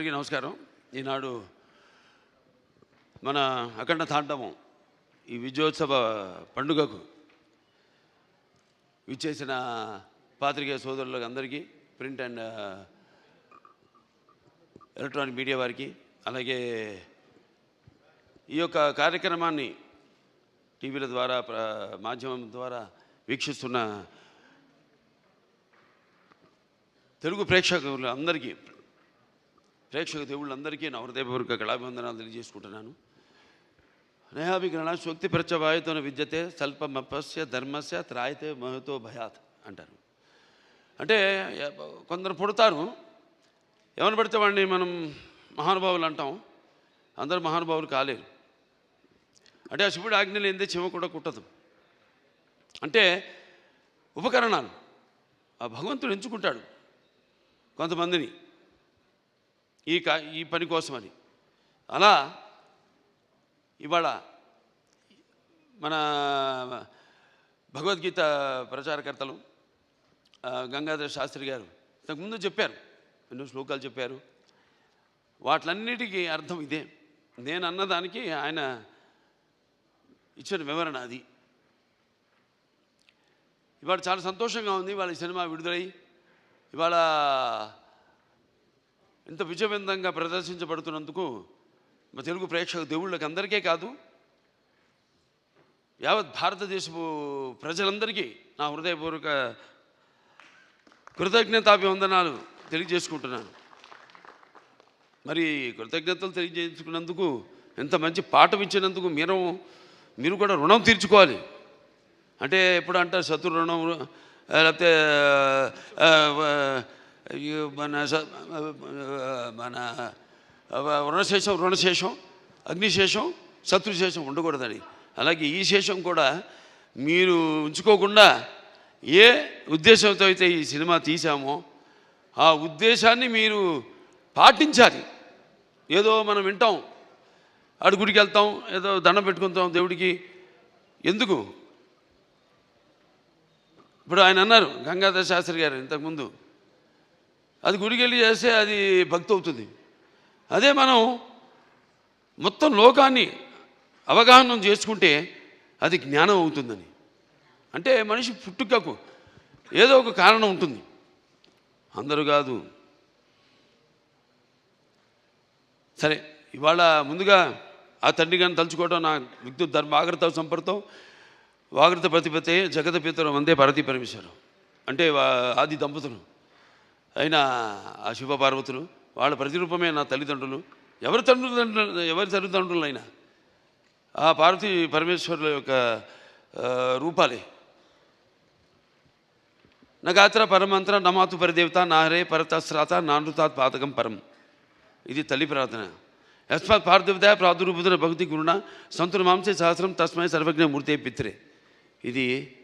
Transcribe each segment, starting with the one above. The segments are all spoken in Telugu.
అందరికీ నమస్కారం. ఈనాడు మన అఖండ తాండవం ఈ విజయోత్సవ పండుగకు విచ్చేసిన పాత్రికేయ సోదరులకు అందరికీ ప్రింట్ అండ్ ఎలక్ట్రానిక్ మీడియా వారికి అలాగే ఈ యొక్క కార్యక్రమాన్ని టీవీల ద్వారా మాధ్యమం ద్వారా వీక్షిస్తున్న తెలుగు ప్రేక్షకులు అందరికీ ప్రేక్షక దేవుళ్ళందరికీ నా హృదయపూర్వక కళాభివందనాలు తెలియజేసుకుంటున్నాను. నేహాభిగ్రహణ శక్తి ప్రత్యవాయుతోన విద్యతే స్వల్పమపస్య ధర్మస్య త్రాయితే మహతో భయాత్ అంటారు. అంటే కొందరు పుడతారు. ఎవరిని పడితే వాడిని మనం మహానుభావులు అంటాం. అందరూ మహానుభావులు కాలేరు. అంటే ఆ శివుడు ఆజ్ఞలు ఏందే? చెవ కూడా కుట్టదు. అంటే ఉపకరణాలు. ఆ భగవంతుడు ఎంచుకుంటాడు కొంతమందిని. ఈ క ఈ పని కోసమని. అలా ఇవాళ మన భగవద్గీత ప్రచారకర్తలు గంగాధర శాస్త్రి గారు ఇంతకుముందు చెప్పారు ఎన్నో శ్లోకాలు చెప్పారు. వాటిలన్నిటికీ అర్థం ఇదే. నేను అన్నదానికి ఆయన ఇచ్చిన వివరణ అది. ఇవాళ చాలా సంతోషంగా ఉంది. ఇవాళ సినిమా విడుదలై ఇవాళ ఇంత విజయవంతంగా ప్రదర్శించబడుతున్నందుకు మా తెలుగు ప్రేక్షక దేవుళ్ళకి అందరికీ కాదు యావత్ భారతదేశపు ప్రజలందరికీ నా హృదయపూర్వక కృతజ్ఞతాభివందనాలు తెలియజేసుకుంటున్నాను. మరి కృతజ్ఞతలు తెలియజేసుకున్నందుకు ఎంత మంచి పాఠం ఇచ్చినందుకు మీరు మీరు కూడా రుణం తీర్చుకోవాలి. అంటే ఎప్పుడు అంటారు శత్రు రుణం లేకపోతే మన మన రుణశేషం రుణశేషం అగ్నిశేషం శత్రుశేషం ఉండకూడదని. అలాగే ఈ శేషం కూడా మీరు ఉంచుకోకుండా ఏ ఉద్దేశంతో అయితే ఈ సినిమా తీసామో ఆ ఉద్దేశాన్ని మీరు పాటించాలి. ఏదో మనం వింటాం అడుగుడికి వెళ్తాం ఏదో దండం పెట్టుకుంటాం దేవుడికి. ఎందుకు? ఇప్పుడు ఆయన అన్నారు గంగాధర శాస్త్రి గారు ఇంతకుముందు అది గుడికి వెళ్ళి చేస్తే అది భక్తి అవుతుంది అదే మనం మొత్తం లోకాన్ని అవగాహన చేసుకుంటే అది జ్ఞానం అవుతుందని. అంటే మనిషి పుట్టుకకు ఏదో ఒక కారణం ఉంటుంది. అందరూ కాదు. సరే ఇవాళ ముందుగా ఆ తండ్రి గారిని తలుచుకోవడం నా విద్యుత్ ధర్మ ఆగ్రత సంపర్తం. వాగ్రత ప్రతిపతే జగత పితరం అందే పరతి పరమేశ్వరం. అంటే వా- ఆది దంపతులు. అయినా ఆ శివపార్వతులు వాళ్ళ ప్రతిరూపమే నా తల్లిదండ్రులు. ఎవరి తండ్రులు ఎవరి తల్లిదండ్రులైనా ఆ పార్వతీ పరమేశ్వరుల యొక్క రూపాలే. నగాత్ర పరమంత్ర నమాతు పరిదేవత నాహరే పరతశ్రాత నానృతాత్ పాతకం పరం. ఇది తల్లి ప్రార్థన. యస్మాత్ పార్థివత ప్రాదుర్భుతుల భక్తి గురుణ సంతుల మాంసే సహస్రం తస్మై సర్వజ్ఞ మూర్తే పిత్రే. ఇది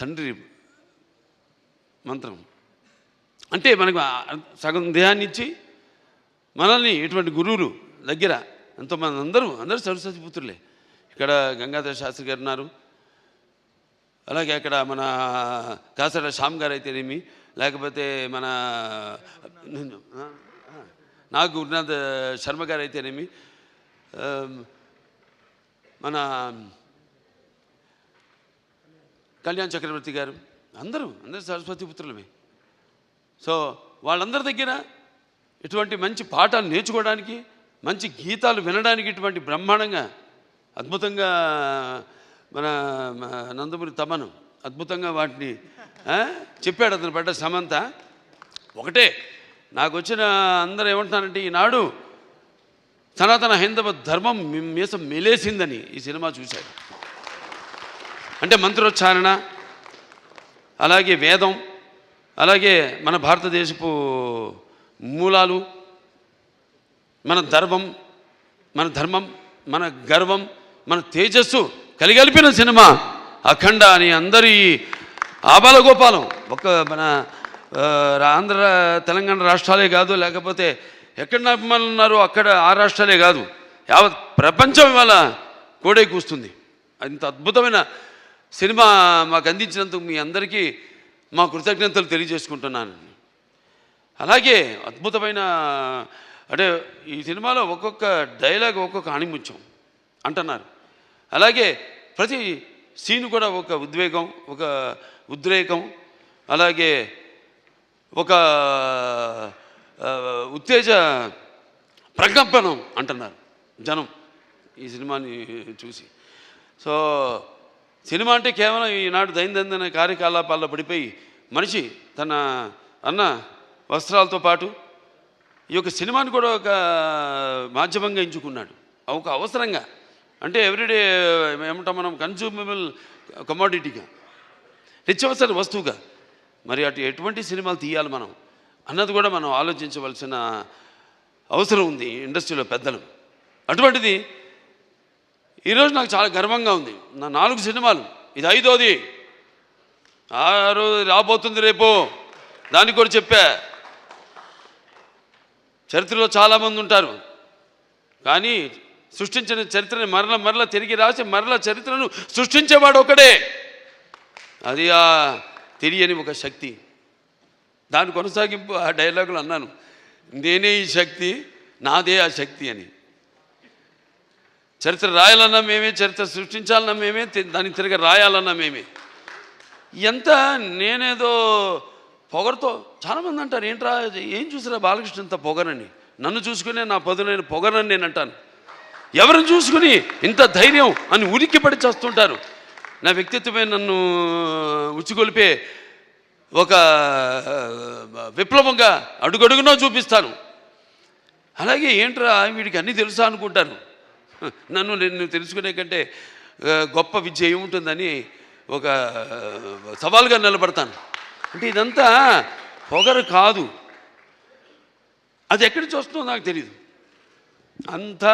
తండ్రి మంత్రం. అంటే మనకు సగం దేహాన్ని ఇచ్చి మనల్ని ఇటువంటి గురువులు దగ్గర ఎంతోమంది అందరూ అందరూ సరస్వతి పుత్రులే. ఇక్కడ గంగాధర శాస్త్రి గారు ఉన్నారు. అలాగే అక్కడ మన కాసర శ్యామ్ గారు అయితేనేమి లేకపోతే మన ఆ, గురునాథ్ శర్మ గారు అయితేనేమి మన కళ్యాణ్ చక్రవర్తి గారు అందరూ అందరూ సరస్వతి పుత్రులమే. సో వాళ్ళందరి దగ్గర ఇటువంటి మంచి పాఠాలు నేర్చుకోవడానికి మంచి గీతాలు వినడానికి ఇటువంటి బ్రహ్మాండంగా అద్భుతంగా మన నందమూరి తమను అద్భుతంగా వాటిని చెప్పాడు అతను పడ్డ సమంత. ఒకటే నాకు వచ్చిన అందరూ ఏమంటున్నారంటే ఈనాడు సనాతన హైందవ ధర్మం మీ- మీసం మెలేసిందని ఈ సినిమా చూశాడు అంటే మంత్రోచ్చారణ అలాగే వేదం అలాగే మన భారతదేశపు మూలాలు మన ధర్మం మన ధర్మం మన గర్వం మన తేజస్సు కలిగలిపిన సినిమా అఖండ అని అందరి ఆబాల గోపాలం ఒక మన ఆంధ్ర తెలంగాణ రాష్ట్రాలే కాదు లేకపోతే ఎక్కడ అభిమానులు ఉన్నారో అక్కడ ఆ రాష్ట్రాలే కాదు. యావత్ ప్రపంచం ఇవాళ కోడే కూస్తుంది. అంత అద్భుతమైన సినిమా మాకు అందించినందుకు మీ అందరికీ మా కృతజ్ఞతలు తెలియజేసుకుంటున్నాను. అలాగే అద్భుతమైన అంటే ఈ సినిమాలో ఒక్కొక్క డైలాగ్ ఒక్కొక్క అణిముత్యం అంటున్నారు. అలాగే ప్రతి సీన్ కూడా ఒక ఉద్వేగం ఒక ఉద్రేకం అలాగే ఒక ఉత్తేజ ప్రకంపనం అంటున్నారు జనం ఈ సినిమాని చూసి. సో సినిమా అంటే కేవలం ఈనాడు దైనందిన కార్యకలాపాల్లో పడిపోయి మనిషి తన అన్న వస్త్రాలతో పాటు ఈ యొక్క సినిమాని కూడా ఒక మాధ్యమంగా ఎంచుకున్నాడు. ఒక అవసరంగా. అంటే ఎవ్రీడే ఏమంటాం మనం కన్జ్యూమబుల్ కమోడిటీగా నిత్యవసర వస్తువుగా. మరి అటు ఎటువంటి సినిమాలు తీయాలి మనం? అన్నది కూడా మనం ఆలోచించవలసిన అవసరం ఉంది ఇండస్ట్రీలో పెద్దలు. అటువంటిది ఈరోజు నాకు చాలా గర్వంగా ఉంది. నా నాలుగు సినిమాలు. ఇది ఐదోది. ఆరు రాబోతుంది రేపు. దానికి కూడా చెప్పా. చరిత్రలో చాలామంది ఉంటారు. కానీ సృష్టించిన చరిత్రని మరల మరల తిరిగి రాసి మరల చరిత్రను సృష్టించేవాడు ఒకడే. అది ఆ తెలియని ఒక శక్తి. దాని కొనసాగింపు ఆ డైలాగులు అన్నాను. నేనే ఈ శక్తి నాదే ఆ శక్తి అని. చరిత్ర రాయాలన్నా మేమే చరిత్ర సృష్టించాలన్నా మేమే తి- దాన్ని రాయాలన్నా మేమే. ఎంత నేనేదో పొగరుతో చాలామంది అంటారు ఏంట్రా ఏం చూసిరా బాలకృష్ణ ఇంత పొగరని? నన్ను చూసుకునే నా పదునైన పొగరని నేను అంటాను. ఎవరిని చూసుకుని ఇంత ధైర్యం అని ఉనికి పడి చేస్తుంటారు. నా వ్యక్తిత్వమే నన్ను ఉచ్చుకొలిపే ఒక విప్లవంగా అడుగడుగునో చూపిస్తాను. అలాగే ఏంట్రా వీడికి అన్నీ తెలుసా అనుకుంటాను. నన్ను నేను తెలుసుకునే కంటే గొప్ప విద్య ఏముంటుందని ఒక సవాల్గా నిలబడతాను. అంటే ఇదంతా పొగరు కాదు. అది ఎక్కడి చూస్తుందో నాకు తెలియదు అంతా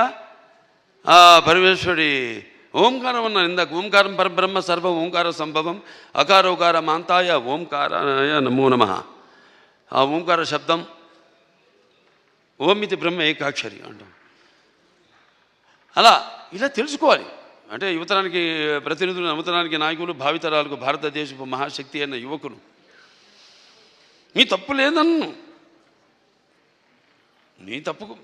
ఆ పరమేశ్వరుడి ఓంకారం అన్నాను ఇందాక. ఓంకారం పరబ్రహ్మ సర్వ ఓంకార సంభవం అకారోకార మాంతాయ ఓంకారాయ నమో నమ. ఆ ఓంకార శబ్దం ఓం ఇది బ్రహ్మ ఏకాక్షరి అంటాం. అలా ఇలా తెలుసుకోవాలి. అంటే యువతరానికి ప్రతినిధులు నవతరానికి నాయకులు భావితరాలకు భారతదేశపు మహాశక్తి అయిన యువకులు. నీ తప్పు లేదన్ను. నీ తప్పుకు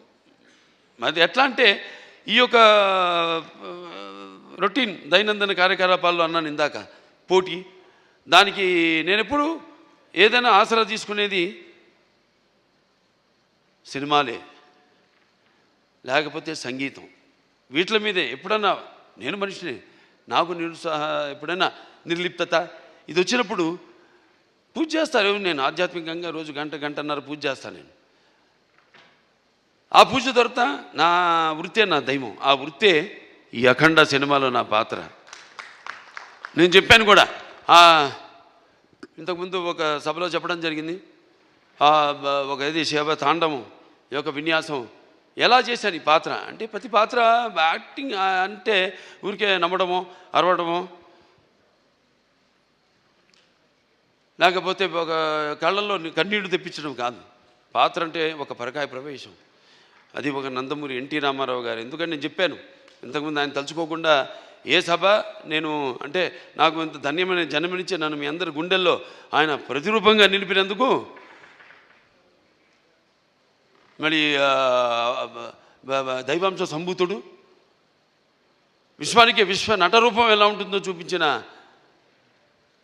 అది ఎట్లా అంటే ఈ యొక్క రొటీన్ దైనందిన కార్యకలాపాల్లో అన్నాను ఇందాక. పోటీ. దానికి నేను ఎప్పుడు ఏదైనా ఆసరా తీసుకునేది సినిమాలే. లేకపోతే సంగీతం. వీటి మీదే ఎప్పుడన్నా నేను మనిషిని నాకు నిరుత్సాహ ఎప్పుడైనా నిర్లిప్తత? ఇది వచ్చినప్పుడు పూజ చేస్తారు. నేను ఆధ్యాత్మికంగా రోజు గంట గంటన్నర పూజ చేస్తాను నేను. ఆ పూజ దొరత నా వృత్తే నా దైవం. ఆ వృత్తే ఈ అఖండ సినిమాలో నా పాత్ర. నేను చెప్పాను కూడా. ఆ, ఇంతకుముందు ఒక సభలో చెప్పడం జరిగింది. ఒక ఇది శివ తాండవం ఈ యొక్క విన్యాసం ఎలా చేశాను ఈ పాత్ర? అంటే ప్రతి పాత్ర యాక్టింగ్ అంటే ఊరికే నమ్మడమో అరవడము. లేకపోతే ఒక కళ్ళల్లో కన్నీళ్ళు తెప్పించడం కాదు. పాత్ర అంటే ఒక పరకాయ ప్రవేశం. అది ఒక నందమూరి ఎన్టీ రామారావు గారు. ఎందుకంటే నేను చెప్పాను ఇంతకుముందు ఆయన తలుచుకోకుండా ఏ సభ నేను అంటే నాకు ఇంత ధన్యమైన జన్మనిచ్చే నన్ను మీ అందరి గుండెల్లో ఆయన ప్రతిరూపంగా నిలిపినందుకు మరి దైవాంశ సంభూతుడు? విశ్వానికి విశ్వ నటరూపం ఎలా ఉంటుందో చూపించిన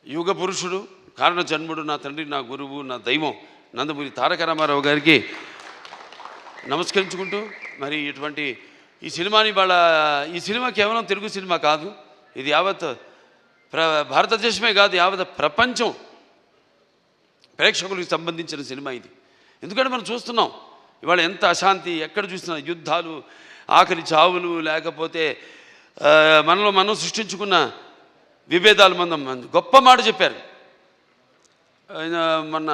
యుగ పురుషుడు కారణ జన్ముడు నా తండ్రి నా గురువు నా దైవం నందమూరి తారక రామారావు గారికి నమస్కరించుకుంటూ మరి ఇటువంటి ఈ సినిమాని వాళ్ళ ఈ సినిమా కేవలం తెలుగు సినిమా కాదు ఇది యావత్ ప్ర భారతదేశమే కాదు యావత్ ప్రపంచం ప్రేక్షకులకు సంబంధించిన సినిమా ఇది. ఎందుకంటే మనం చూస్తున్నాం ఇవాళ ఎంత అశాంతి ఎక్కడ చూసినా యుద్ధాలు ఆఖరి చావులు లేకపోతే మనలో మనం సృష్టించుకున్న విభేదాలు మనం గొప్ప మాట చెప్పారు. మొన్న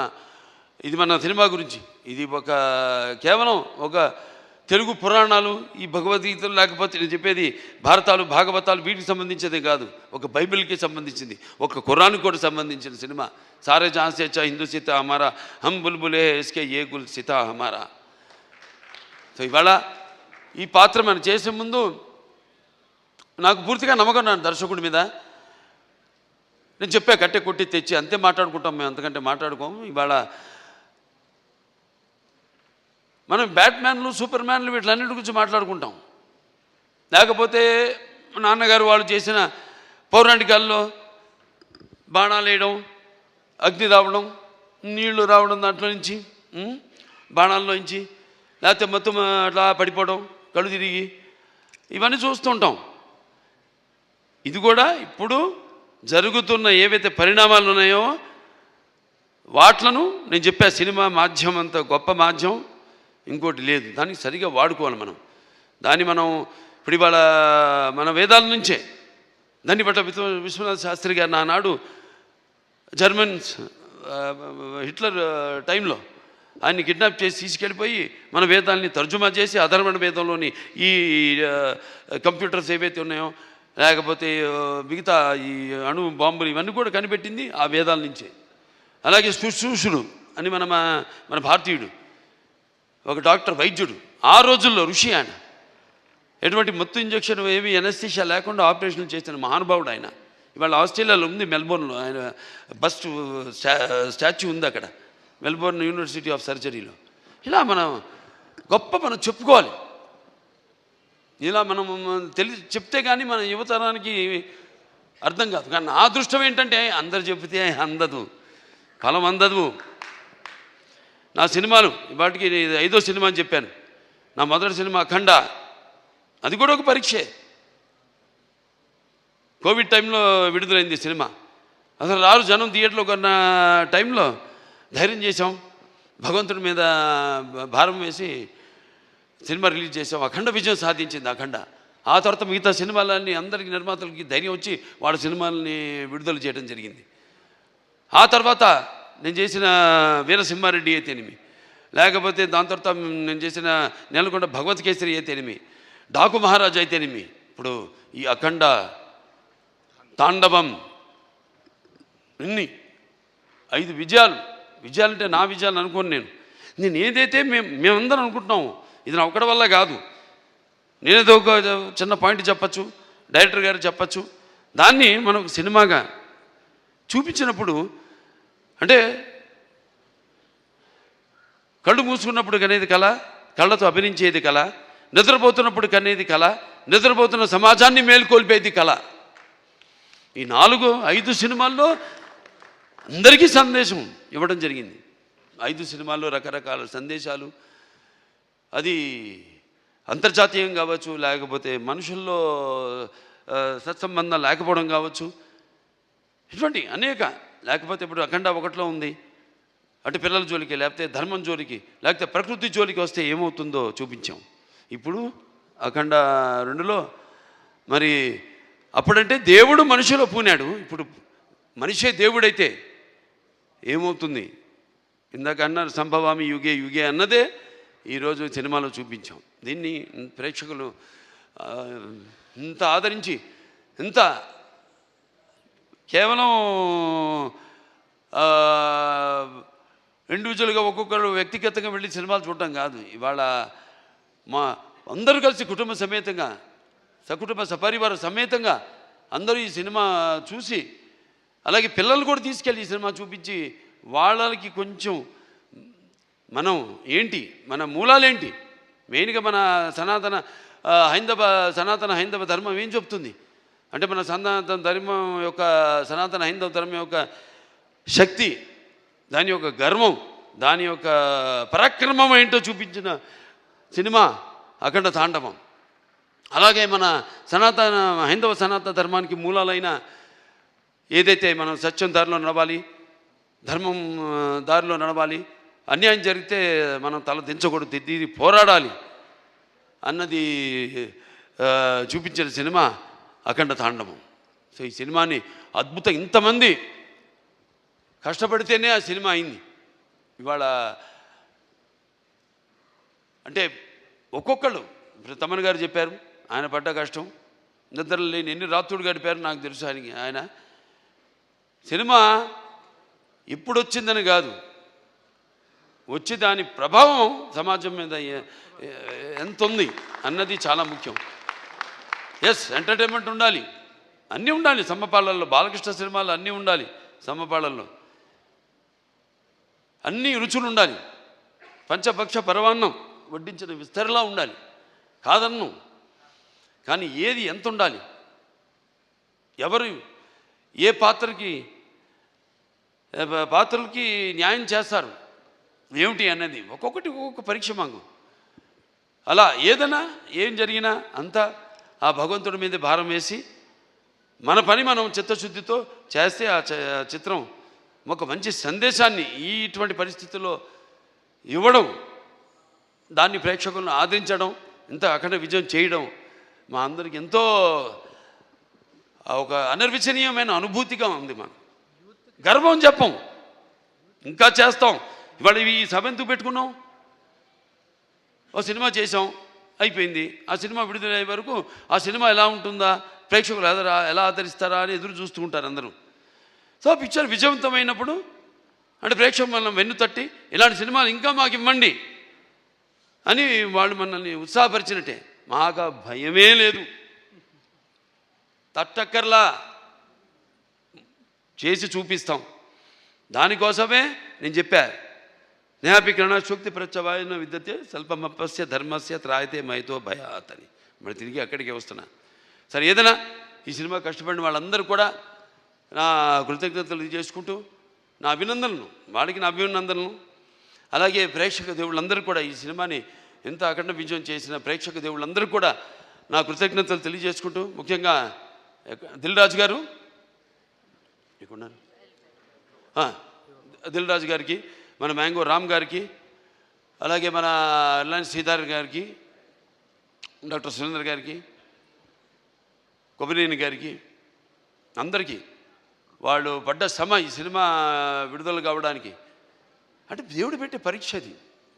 ఇది మన సినిమా గురించి. ఇది ఒక కేవలం ఒక తెలుగు పురాణాలు ఈ భగవద్గీతలు లేకపోతే నేను చెప్పేది భారతాలు భాగవతాలు వీటికి సంబంధించేది కాదు. ఒక బైబిల్కి సంబంధించింది. ఒక ఖురాన్కి కూడా సంబంధించిన సినిమా. సారే జాన్సే చా హిందూ సీత హమారా హం బుల్బులే SK A Gul Sita Hamara. So ఇవాళ ఈ పాత్ర మనం చేసే ముందు నాకు పూర్తిగా నమ్మకం నా దర్శకుడి మీద. నేను చెప్పా కట్టె కొట్టి తెచ్చి అంతే మాట్లాడుకుంటాం మేము అంతకంటే మాట్లాడుకోము. ఇవాళ మనం బ్యాట్మ్యాన్లు సూపర్ మ్యాన్లు వీటిలన్నిటి గురించి మాట్లాడుకుంటాం. లేకపోతే మా నాన్నగారు వాళ్ళు చేసిన పౌరాణికాల్లో బాణాలు వేయడం అగ్ని రావడం నీళ్ళు రావడం దాంట్లో నుంచి బాణాల్లో నుంచి లేకపోతే మొత్తం అట్లా పడిపోవడం కళ్ళు తిరిగి. ఇవన్నీ చూస్తుంటాం ఇది కూడా ఇప్పుడు జరుగుతున్న ఏవైతే పరిణామాలు ఉన్నాయో వాట్లను నేను చెప్పా సినిమా మాధ్యమం అంత గొప్ప మాధ్యమం ఇంకోటి లేదు. దానికి సరిగా వాడుకోవాలి మనం. దాన్ని మనం ఇప్పుడు ఇవాళ మన వేదాల నుంచే దాన్ని బట్ట విశ్వ విశ్వనాథ శాస్త్రి గారు నానాడు జర్మన్స్ హిట్లర్ టైంలో ఆయన్ని కిడ్నాప్ చేసి తీసుకెళ్ళిపోయి మన వేదాల్ని తర్జుమా చేసి అధర్మణ వేదంలోని ఈ కంప్యూటర్స్ ఏవైతే ఉన్నాయో లేకపోతే మిగతా ఈ అణు బాంబులు ఇవన్నీ కూడా కనిపెట్టింది ఆ వేదాల నుంచే. అలాగే శుశ్రూషుడు అని మన మన భారతీయుడు ఒక డాక్టర్ వైద్యుడు ఆ రోజుల్లో ఋషి ఆయన. ఎటువంటి మత్తు ఇంజక్షన్ ఏమి ఎనస్థిషియా లేకుండా ఆపరేషన్లు చేసిన మహానుభావుడు ఆయన. ఇవాళ ఆస్ట్రేలియాలో ఉంది మెల్బోర్న్లో. ఆయన బస్ట్ స్టాచ్యూ ఉంది అక్కడ. మెల్బోర్న్ యూనివర్సిటీ ఆఫ్ సర్జరీలో. ఇలా మనం గొప్ప మనం చెప్పుకోవాలి. ఇలా మనం తెలి చెప్తే కానీ మన యువతరానికి అర్థం కాదు. కానీ నా దృష్టం ఏంటంటే అందరు చెబితే అందదు. ఫలం అందదు. నా సినిమాలు వాటికి ఐదో సినిమా అని చెప్పాను. నా మొదటి సినిమా అఖండ. అది కూడా ఒక పరీక్షే. కోవిడ్ టైంలో విడుదలైంది సినిమా. అసలు రారు జనం థియేటర్లో కొన్న టైంలో ధైర్యం చేసాం భగవంతుడి మీద భారం వేసి సినిమా రిలీజ్ చేసాం అఖండ విజయం సాధించింది అఖండ. ఆ తర్వాత మిగతా సినిమాలన్నీ అందరికీ నిర్మాతలకి ధైర్యం వచ్చి వాళ్ళ సినిమాలని విడుదల చేయడం జరిగింది. ఆ తర్వాత నేను చేసిన వీరసింహారెడ్డి అయితేనేమి. లేకపోతే దాని తర్వాత నేను చేసిన నెలకొండ భగవత్ కేసరి అయితేనేమి. డాకు మహారాజ్ అయితేనేమి. ఇప్పుడు ఈ అఖండ తాండవం ఇన్ని ఐదు విజయాలు విజయాలంటే నా విజయాలు అనుకోను నేను. నేను ఏదైతే మేము మేమందరం అనుకుంటున్నాము ఇది నా ఒక్కడి వల్ల కాదు. నేనేదో ఒక చిన్న పాయింట్ చెప్పచ్చు డైరెక్టర్ గారు చెప్పచ్చు. దాన్ని మనం సినిమాగా చూపించినప్పుడు అంటే కళ్ళు మూసుకున్నప్పుడు కనేది కళ కళ్ళతో అభినయించేది కళ నిద్రపోతున్నప్పుడు కనేది కళ నిద్రపోతున్న సమాజాన్ని మేల్కొల్పేది కళ. ఈ నాలుగు ఐదు సినిమాల్లో అందరికీ సందేశం ఇవ్వడం జరిగింది. ఐదు సినిమాల్లో రకరకాల సందేశాలు. అది అంతర్జాతీయం కావచ్చు లేకపోతే మనుషుల్లో సత్సంబంధం లేకపోవడం కావచ్చు. ఇటువంటి అనేక లేకపోతే ఇప్పుడు అఖండ ఒకటిలో ఉంది. అటు పిల్లల జోలికి లేకపోతే ధర్మం జోలికి లేకపోతే ప్రకృతి జోలికి వస్తే ఏమవుతుందో చూపించాం. ఇప్పుడు అఖండ రెండులో మరి అప్పుడంటే దేవుడు మనిషిలో పూనాడు. ఇప్పుడు మనిషే దేవుడైతే ఏమవుతుంది? ఇందాక అన్నారు సంభవామి యుగే యుగే అన్నదే ఈరోజు సినిమాలో చూపించాం. దీన్ని ప్రేక్షకులు ఇంత ఆదరించి ఇంత కేవలం ఇండివిజువల్గా ఒక్కొక్కరు వ్యక్తిగతంగా వెళ్ళి సినిమాలు చూడటం కాదు. ఇవాళ మా అందరూ కలిసి కుటుంబ సమేతంగా సకుటుంబ సపరివార సమేతంగా అందరూ ఈ సినిమా చూసి అలాగే పిల్లలు కూడా తీసుకెళ్ళి ఈ సినిమా చూపించి వాళ్ళకి కొంచెం మనం ఏంటి మన మూలాలేంటి? మెయిన్గా మన సనాతన హైందవ సనాతన హైందవ ధర్మం ఏం చెప్తుంది? అంటే మన సనాతన ధర్మం యొక్క సనాతన హైందవ ధర్మం యొక్క శక్తి దాని యొక్క గర్వం దాని యొక్క పరాక్రమం ఏంటో చూపించిన సినిమా అఖండ తాండవం. అలాగే మన సనాతన హైందవ సనాతన ధర్మానికి మూలాలైన ఏదైతే మనం సత్యం దారిలో నడవాలి ధర్మం దారిలో నడవాలి అన్యాయం జరిగితే మనం తల దించకూడదు తిరిగి పోరాడాలి అన్నది చూపించిన సినిమా అఖండ తాండవం. సో ఈ సినిమాని అద్భుతం. ఇంతమంది కష్టపడితేనే ఆ సినిమా అయింది. ఇవాళ అంటే ఒక్కొక్కళ్ళు ఇప్పుడు తమన్ గారు చెప్పారు ఆయన పడ్డ కష్టం నిద్రలు లేని ఎన్ని రాత్రుడు గడిపారు నాకు తెలుసు ఆయనకి ఆయన సినిమా ఇప్పుడు వచ్చిందని కాదు. వచ్చి దాని ప్రభావం సమాజం మీద ఎంత ఉంది అన్నది చాలా ముఖ్యం. ఎస్ ఎంటర్టైన్మెంట్ ఉండాలి. అన్నీ ఉండాలి. సమ్మపాలల్లో బాలకృష్ణ సినిమాలు అన్నీ ఉండాలి సమ్మపాలల్లో అన్ని రుచులు ఉండాలి పంచపక్ష పరవాన్నం వడ్డించిన విస్తరలా ఉండాలి. కాదన్ను. కానీ ఏది ఎంత ఉండాలి ఎవరు ఏ పాత్రకి పాత్రలకి న్యాయం చేస్తారు. ఏమిటి అన్నది? ఒక్కొక్కటి ఒక్కొక్క పరీక్ష మాకు. అలా ఏదైనా ఏం జరిగినా అంతా ఆ భగవంతుడి మీద భారం వేసి మన పని మనం చిత్తశుద్ధితో చేస్తే ఆ చిత్రం ఒక మంచి సందేశాన్ని ఈ ఇటువంటి పరిస్థితుల్లో ఇవ్వడం దాన్ని ప్రేక్షకులను ఆదరించడం ఇంత అఖండ విజయం చేయడం మా అందరికి ఎంతో ఒక అనర్వచనీయమైన అనుభూతిగా ఉంది మాకు. గర్వం చెప్పం. ఇంకా చేస్తాం. ఇవాళ ఈ సభ ఎందుకు పెట్టుకున్నాం? ఓ సినిమా చేసాం అయిపోయింది. ఆ సినిమా విడుదలయ్యే వరకు ఆ సినిమా ఎలా ఉంటుందా? ప్రేక్షకులు ఎదరా ఎలా ఆదరిస్తారా అని ఎదురు చూస్తూ ఉంటారు అందరూ. సో పిక్చర్ విజయవంతమైనప్పుడు అంటే ప్రేక్షకులు మనం వెన్ను తట్టి ఇలాంటి సినిమాలు ఇంకా మాకు ఇవ్వండి అని వాళ్ళు మనల్ని ఉత్సాహపరిచినట్టే. మాకు భయమే లేదు. తట్టక్కర్లా. చేసి చూపిస్తాం. దానికోసమే నేను చెప్పా. నేహాపి కిరణశోక్తి ప్రత్యవాయన విద్యతే స్వల్పమపస్య ధర్మస్య త్రాయితే మైతో భయాత్ అని. మరి తిరిగి అక్కడికి వస్తున్నా. సరే ఏదైనా ఈ సినిమా కష్టపడిన వాళ్ళందరూ కూడా నా కృతజ్ఞతలు చేసుకుంటూ నా అభినందనలు వాడికి నా అభినందనలు. అలాగే ప్రేక్షక దేవుళ్ళందరూ కూడా ఈ సినిమాని ఎంత అఖండ విజయం చేసిన ప్రేక్షక దేవుళ్ళందరూ కూడా నా కృతజ్ఞతలు తెలియజేసుకుంటూ ముఖ్యంగా దిల్ రాజు గారు ఎక్కడున్నారు దిల్ రాజు గారికి మన మ్యాంగో రామ్ గారికి అలాగే మన ఎల్లాంటి సీతార్ గారికి డాక్టర్ సురేందర్ గారికి కొబ్బరినేని గారికి అందరికీ వాళ్ళు పడ్డ శ్రమ ఈ సినిమా విడుదల కావడానికి. అంటే దేవుడు పెట్టే పరీక్ష అది.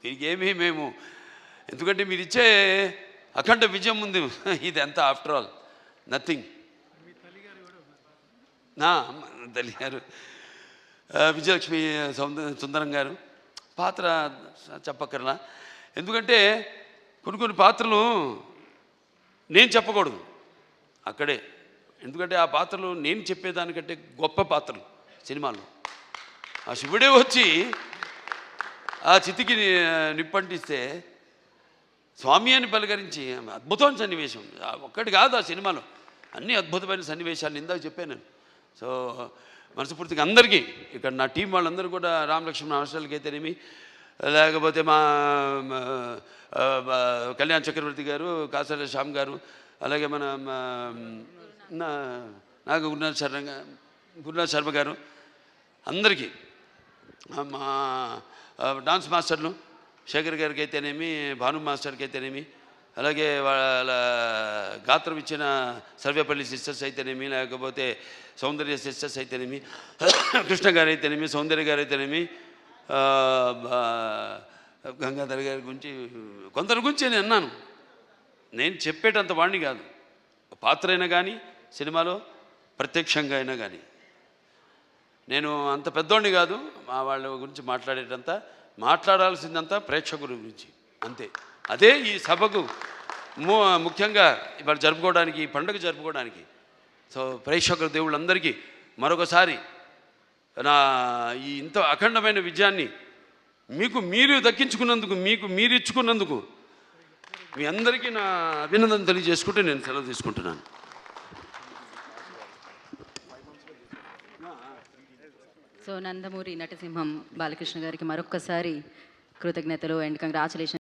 దీనికి ఏమీ మేము ఎందుకంటే మీరు ఇచ్చే అఖండ విజయం ఉంది. ఇది ఎంత ఆఫ్టర్ ఆల్. నథింగ్ తల్లి గారు. విజయలక్ష్మి సుందరం గారు. పాత్ర చెప్పక్కర్లా. ఎందుకంటే కొన్ని కొన్ని పాత్రలు నేను చెప్పకూడదు. అక్కడే. ఎందుకంటే ఆ పాత్రలు నేను చెప్పేదానికంటే గొప్ప పాత్రలు సినిమాలో ఆ శివుడే వచ్చి ఆ చితికి నిప్పంటిస్తే స్వామి అని పలకరించి అద్భుతమైన సన్నివేశం. ఒక్కటి కాదు ఆ సినిమాలో. అన్ని అద్భుతమైన సన్నివేశాలు ఇందాక చెప్పాను నేను. సో మనస్ఫూర్తిగా అందరికీ ఇక్కడ నా టీం వాళ్ళందరూ కూడా రామలక్ష్మణ హాస్టల్కి అయితేనేమి లేకపోతే మా కళ్యాణ్ చక్రవర్తి గారు కాసాల శ్యామ్ గారు అలాగే మన నాకు నాగ గురునాథ్ శర్మ గురునాథ్ శర్మ గారు అందరికీ మా డాన్స్ మాస్టర్లు శేఖర్ గారికి అయితేనేమి భాను మాస్టర్కి అయితేనేమి అలాగే వాళ్ళ గాత్రం ఇచ్చిన సర్వేపల్లి సిస్టర్స్ అయితేనేమి లేకపోతే సౌందర్య సిస్టర్స్ అయితేనేమి కృష్ణ గారు అయితేనేమి సౌందర్య గారు అయితేనేమి గంగాధర్ గారి గురించి కొందరి గురించి నేను అన్నాను. నేను చెప్పేటంత వాడిని కాదు. పాత్ర అయినా కానీ సినిమాలో ప్రత్యక్షంగా అయినా కానీ నేను అంత పెద్దోడిని కాదు మా వాళ్ళ గురించి మాట్లాడేటంత మాట్లాడాల్సిందంతా ప్రేక్షకుల గురించి అంతే. అదే ఈ సభకు ముఖ్యంగా ఇవాళ జరుపుకోవడానికి ఈ పండుగ జరుపుకోవడానికి. సో ప్రేక్షకుల దేవుళ్ళందరికీ మరొకసారి నా ఈ ఇంత అఖండమైన విజయాన్ని మీకు మీరు దక్కించుకున్నందుకు మీకు మీరు ఇచ్చుకున్నందుకు మీ అందరికీ నా అభినందన తెలియజేసుకుంటూ నేను సెలవు తీసుకుంటున్నాను. సో నందమూరి నటసింహం బాలకృష్ణ గారికి మరొక్కసారి కృతజ్ఞతలు అండ్ కంగ్రాచులేషన్